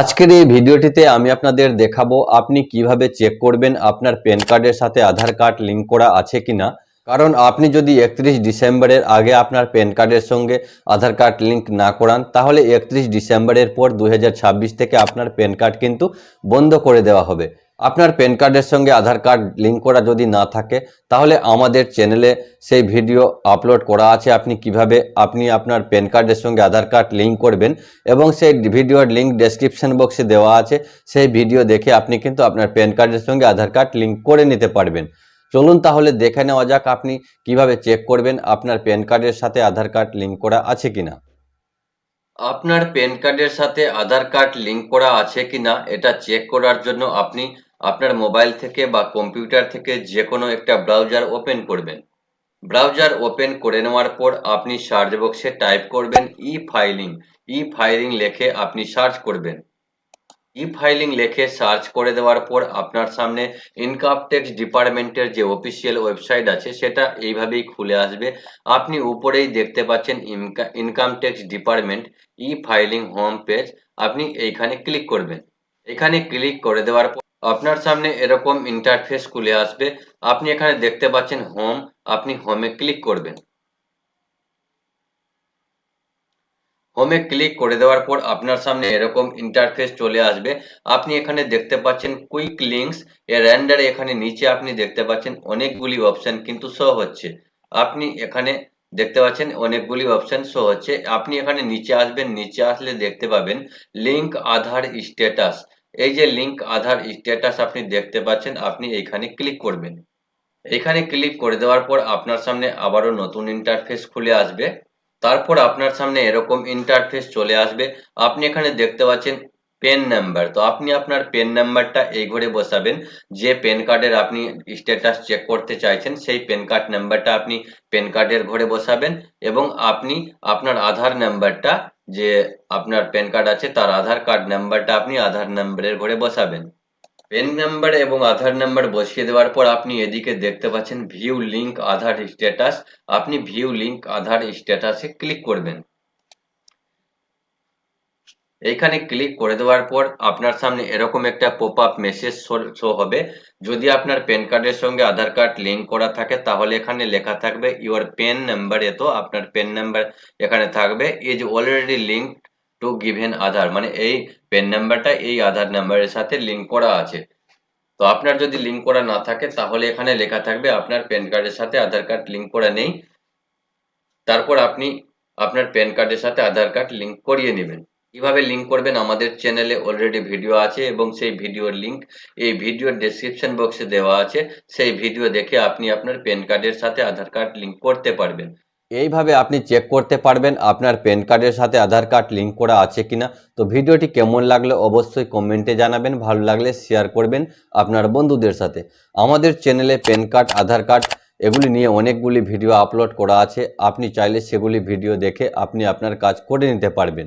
আজকের এই ভিডিওটিতে আমি আপনাদের দেখাবো আপনি কীভাবে চেক করবেন আপনার প্যান কার্ডের সাথে আধার কার্ড লিঙ্ক করা আছে কিনা। কারণ আপনি যদি একত্রিশ ডিসেম্বরের আগে আপনার প্যান কার্ডের সঙ্গে আধার কার্ড লিঙ্ক না করান, তাহলে একত্রিশ ডিসেম্বরের পর দু হাজার ছাব্বিশ থেকে আপনার প্যান কার্ড কিন্তু বন্ধ করে দেওয়া হবে। আপনার প্যান কার্ডের সঙ্গে আধার কার্ড লিঙ্ক করা যদি না থাকে, তাহলে আমাদের চ্যানেলে সেই ভিডিও আপলোড করা আছে। আপনি কীভাবে আপনি আপনার প্যান কার্ডের সঙ্গে আধার কার্ড লিঙ্ক করবেন এবং সেই ভিডিওর লিঙ্ক ডেসক্রিপশন বক্সে দেওয়া আছে। সেই ভিডিও দেখে আপনি কিন্তু আপনার প্যান কার্ডের সঙ্গে আধার কার্ড লিঙ্ক করে নিতে পারবেন। চলুন তাহলে দেখে নেওয়া যাক আপনি কীভাবে চেক করবেন আপনার প্যান কার্ডের সাথে আধার কার্ড লিঙ্ক করা আছে কিনা। আপনার প্যান কার্ডের সাথে আধার কার্ড লিঙ্ক করা আছে কিনা এটা চেক করার জন্য আপনি আপনার মোবাইল থেকে বা কম্পিউটার থেকে যে কোনো একটা ব্রাউজার ওপেন করবেন। ব্রাউজার ওপেন করে নেওয়ার পর আপনি সার্চ বক্সে টাইপ করবেন ই ফাইলিং ই ফাইলিং লেখে আপনি সার্চ করবেন। ই ফাইলিং লেখে সার্চ করে দেওয়ার পর আপনার সামনে ইনকাম ট্যাক্স ডিপার্টমেন্টের যে অফিসিয়াল ওয়েবসাইট আছে, সেটা এইভাবেই খুলে আসবে। আপনি উপরেই দেখতে পাচ্ছেন income tax department e filing home page আপনি এইখানে ক্লিক করবেন। এখানে ক্লিক করে দেওয়ার পর আপনার সামনে এরকম ইন্টারফেস খুলে আসবে। আপনি এখানে দেখতে পাচ্ছেন হোম আপনি হোমে ক্লিক করবেন। হোমে ক্লিক করে দেওয়ার পর আপনার সামনে এরকম ইন্টারফেস চলে আসবে। আপনি এখানে দেখতে পাচ্ছেন কুইক লিঙ্কস এর র্যান্ডারে এখানে নিচে আপনি দেখতে পাচ্ছেন অনেকগুলি অপশন কিন্তু শো হচ্ছে। আপনি এখানে দেখতে পাচ্ছেন অনেকগুলি অপশন শো হচ্ছে। আপনি এখানে নিচে আসবেন, নিচে আসলে দেখতে পাবেন লিঙ্ক আধার স্ট্যাটাস এই যে লিঙ্ক আধার স্ট্যাটাস আপনি দেখতে পাচ্ছেন, আপনি এখানে ক্লিক করবেন। এখানে ক্লিক করে দেওয়ার পর আপনার সামনে আবারও নতুন ইন্টারফেস খুলে আসবে। তারপর আপনার সামনে এরকম ইন্টারফেস চলে আসবে। আপনি এখানে দেখতে পাচ্ছেন পেন নাম্বার তো আপনি আপনার পেন নাম্বারটা এই ঘরে বসাবেন। যে পেন কার্ডের আপনি স্ট্যাটাস চেক করতে চাইছেন, সেই পেন কার্ড নাম্বারটা আপনি পেন কার্ডের ঘরে বসাবেন এবং আপনি আপনার আধার নাম্বারটা যে আপনার প্যান কার্ড আছে, তার আধার কার্ড নাম্বারটা আপনি আধার নাম্বারের ঘরে বসাবেন। পেন নাম্বার এবং আধার নাম্বার বসিয়ে দেওয়ার পর আপনি এদিকে দেখতে পাচ্ছেন ভিউ লিংক আধার স্ট্যাটাস আপনি ভিউ লিংক আধার স্ট্যাটাসে ক্লিক করবেন। এইখানে ক্লিক করে দেওয়ার পর আপনার সামনে এরকম একটা পপ আপ মেসেজ শো হবে। যদি আপনার প্যান কার্ডের সঙ্গে আধার কার্ড লিংক করা থাকে, তাহলে এখানে লেখা থাকবে ইউর পেন নাম্বার এত আপনার পেন নাম্বার এখানে থাকবে। Is already link to given Aadhaar মানে এই পেন নাম্বারটা এই আধার নাম্বারের সাথে লিংক করা আছে। তো আপনার যদি লিংক করা না থাকে, তাহলে এখানে লেখা থাকবে আপনার প্যান কার্ডের সাথে আধার কার্ড লিংক করা নেই। তারপর আপনি আপনার প্যান কার্ডের সাথে আধার কার্ড লিংক করিয়ে নেবেন। কীভাবে লিঙ্ক করবেন আমাদের চ্যানেলে অলরেডি ভিডিও আছে এবং সেই ভিডিওর লিংক এই ভিডিওর ডেসক্রিপশন বক্সে দেওয়া আছে। সেই ভিডিও দেখে আপনি আপনার প্যান কার্ডের সাথে আধার কার্ড লিংক করতে পারবেন। এইভাবে আপনি চেক করতে পারবেন আপনার প্যান কার্ডের সাথে আধার কার্ড লিঙ্ক করা আছে কিনা। তো ভিডিওটি কেমন লাগলে অবশ্যই কমেন্টে জানাবেন, ভালো লাগলে শেয়ার করবেন আপনার বন্ধুদের সাথে। আমাদের চ্যানেলে প্যান কার্ড আধার কার্ড এগুলি নিয়ে অনেকগুলি ভিডিও আপলোড করা আছে। আপনি চাইলে সেগুলি ভিডিও দেখে আপনি আপনার কাজ করে নিতে পারবেন।